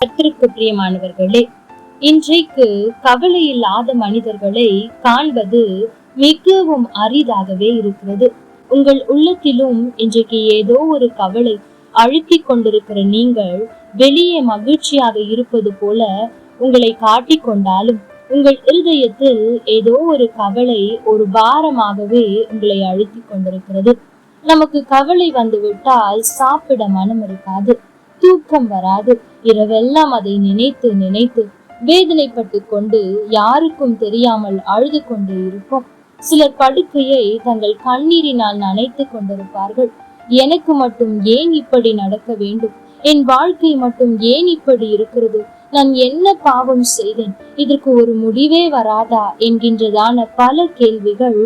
கத்திற்கு பிரியமானவர்களே இன்றைக்கு கவலை இல்லாத மனிதர்களை காண்பது மிகவும் அரிதாகவே இருக்கிறது. உங்கள் உள்ளத்திலும் இன்றைக்கு ஏதோ ஒரு கவலை அழுத்திக் கொண்டிருக்கிற நீங்கள் வெளியே மகிழ்ச்சியாக இருப்பது போல உங்களை காட்டிக் கொண்டாலும் உங்கள் இருதயத்தில் ஏதோ ஒரு கவலை ஒரு பாரமாகவே உங்களை அழுத்தி கொண்டிருக்கிறது. நமக்கு கவலை வந்துவிட்டால் சாப்பிட மனம் இருக்காது. தூக்கம் வராது. இரவெல்லாம் அதை நினைத்து நினைத்து வேதனைப்பட்டு கொண்டு யாருக்கும் தெரியாமல் அழுது கொண்டு இருப்போம். சிலர் படுக்கையை தங்கள் கண்ணீரினால் நனைத்து கொண்டிருப்பார்கள். எனக்கு மட்டும் ஏன் இப்படி நடக்க வேண்டும்? என் வாழ்க்கை மட்டும் ஏன் இப்படி இருக்கிறது? நான் என்ன பாவம் செய்தேன்? இதற்கு ஒரு முடிவே வராதா? என்கின்றதான பல கேள்விகள்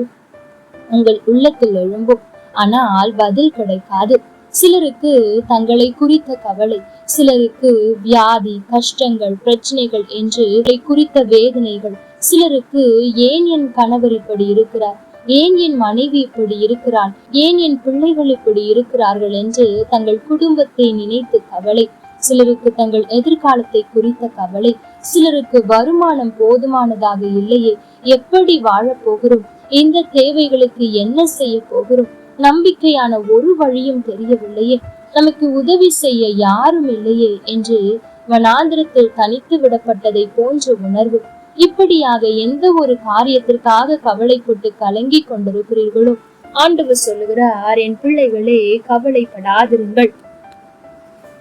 உங்கள் உள்ளத்தில் எழும்பும். ஆனால் பதில் கிடைக்காது. சிலருக்கு தங்களை குறித்த கவலை சிலருக்கு வியாதி கஷ்டங்கள் பிரச்சனைகள் என்று குறித்த வேதனைகள். சிலருக்கு ஏன் என் கணவர் இப்படி இருக்கிறார்? ஏன் என் மனைவி இப்படி இருக்கிறான் ஏன் என் பிள்ளைகள் இப்படி இருக்கிறார்கள்? என்று தங்கள் குடும்பத்தை நினைத்து கவலை. சிலருக்கு தங்கள் எதிர்காலத்தை குறித்த கவலை. சிலருக்கு வருமானம் போதுமானதாக இல்லையே. எப்படி வாழப் போகிறோம்? இந்த தேவைகளுக்கு என்ன செய்ய போகிறோம்? நம்பிக்கையான ஒரு வழியும் தெரியவில்லையே. நமக்கு உதவி செய்ய யாரும் இல்லையே என்று வனாந்திரத்தில் தனித்து விடப்பட்டதை போன்ற உணர்வு. இப்படியாக எந்த ஒரு காரியத்திற்காக கவலைப்பட்டு கலங்கி கொண்டிருக்கிறீர்களோ? ஆண்டவர் சொல்லுகிறார் என் பிள்ளைகளே கவலைப்படாதிருங்கள்.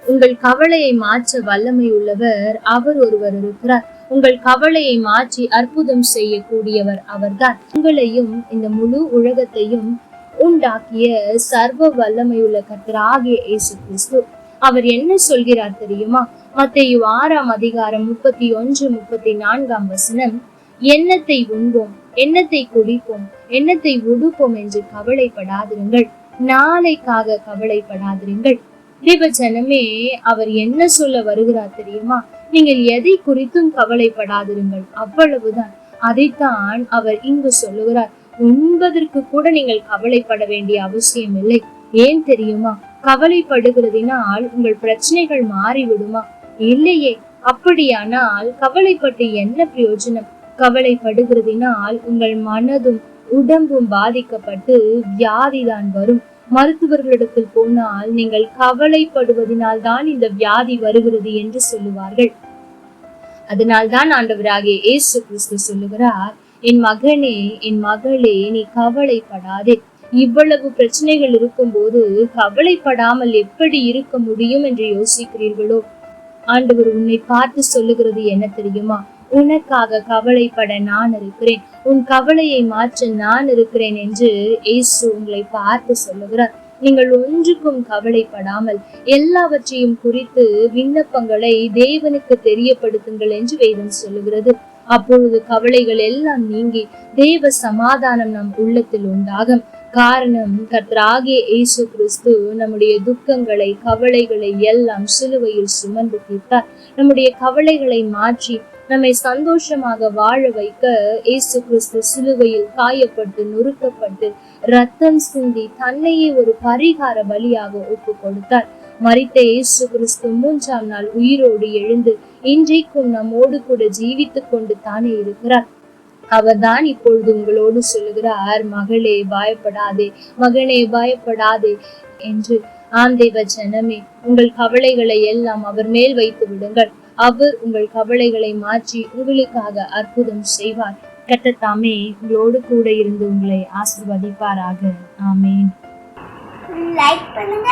உங்கள் கவலையை மாற்ற வல்லமை உள்ளவர் அவர் ஒருவர் இருக்கிறார். உங்கள் கவலையை மாற்றி அற்புதம் செய்யக்கூடியவர் அவர்தான். உங்களையும் இந்த முழு உலகத்தையும் உண்டாக்கிய சர்வ வல்லமையுள்ள கர்த்தராகிய இயேசு கிறிஸ்து அவர் என்ன சொல்கிறார் தெரியுமா? மத்தேயு ஆறாம் அதிகாரம் முப்பத்தி ஒன்று முப்பத்தி நான்காம் வசனம் எண்ணத்தை உண்போம் எண்ணத்தை குடிப்போம் எண்ணத்தை உடுப்போம் என்று கவலைப்படாதிருங்கள். நாளைக்காக கவலைப்படாதிருங்கள். தேவ அவர் என்ன சொல்ல வருகிறார் தெரியுமா? நீங்கள் எதை குறித்தும் கவலைப்படாதிருங்கள் அவ்வளவுதான். அதைத்தான் அவர் இங்கு சொல்லுகிறார். உண்பதற்கு கூட நீங்கள் கவலைப்பட வேண்டிய அவசியம் இல்லை ஏன் தெரியுமா? கவலைப்படுகிறதினால் உங்கள் பிரச்சனைகள் மாறிவிடுமா? இல்லையே. அப்படியானால் கவலைப்பட்டு என்ன பிரயோஜனம்? கவலைப்படுகிறதினால் உங்கள் மனதும் உடம்பும் பாதிக்கப்பட்டு வியாதிதான் வரும். மருத்துவர்களிடத்தில் போனால் நீங்கள் கவலைப்படுவதனால் தான் இந்த வியாதி வருகிறது என்று சொல்லுவார்கள். அதனால்தான் ஆண்டவராகிய இயேசு கிறிஸ்து சொல்லுகிறார் என் மகனே என் மகளே நீ கவலைப்படாதே. இவ்வளவு பிரச்சனைகள் இருக்கும் போது கவலைப்படாமல் எப்படி இருக்க முடியும் என்று யோசிக்கிறீர்களோ? ஆண்டவர் உன்னை பார்த்து சொல்லுகிறது என்ன தெரியுமா? உனக்காக கவலைப்பட நான் இருக்கிறேன். உன் கவலையை மாற்ற நான் இருக்கிறேன் என்று இயேசு உங்களை பார்த்து சொல்லுகிறார். நீங்கள் ஒன்றுக்கும் கவலைப்படாமல் எல்லாவற்றையும் குறித்து விண்ணப்பங்களை தேவனுக்கு தெரியப்படுத்துங்கள் என்று வேதம் சொல்லுகிறது. அப்பொழுது கவலைகள் எல்லாம் நீங்கி தேவ சமாதானம் நம் உள்ளத்தில் உண்டாகும். காரணம் கர்த்தராகிய இயேசு கிறிஸ்து நம்முடைய துக்கங்களை கவலைகளை எல்லாம் சிலுவையில் சுமந்து தீர்த்தார். நம்முடைய கவலைகளை மாற்றி நம்மை சந்தோஷமாக வாழ வைக்க இயேசு கிறிஸ்து சிலுவையில் காயப்பட்டு நொறுக்கப்பட்டு ரத்தம் சிந்தி தன்னையே ஒரு பரிகார பலியாக ஒப்பு கொடுத்தார் மறித்த இயேசு கிறிஸ்து மூன்றாம் நாள் உயிரோடு எழுந்து இன்றைக்கும் நம்மோடு கூட ஜீவித்துக் கொண்டு தானே இருக்கிறார். அவர்தான் இப்பொழுது உங்களோடு சொல்லுகிறார் மகளே பயப்படாதே மகனே பயப்படாதே என்று. ஆந்தேவ ஜனமே உங்கள் கவலைகளை எல்லாம் அவர் மேல் வைத்து விடுங்கள். அவர் உங்கள் கவலைகளை மாற்றி உங்களுக்காக அற்புதம் செய்வார். கட்டத்தாமே உங்களோடு கூட இருந்து உங்களை ஆசிர்வதிப்பாராக. ஆமேன். லைக் பண்ணுங்க.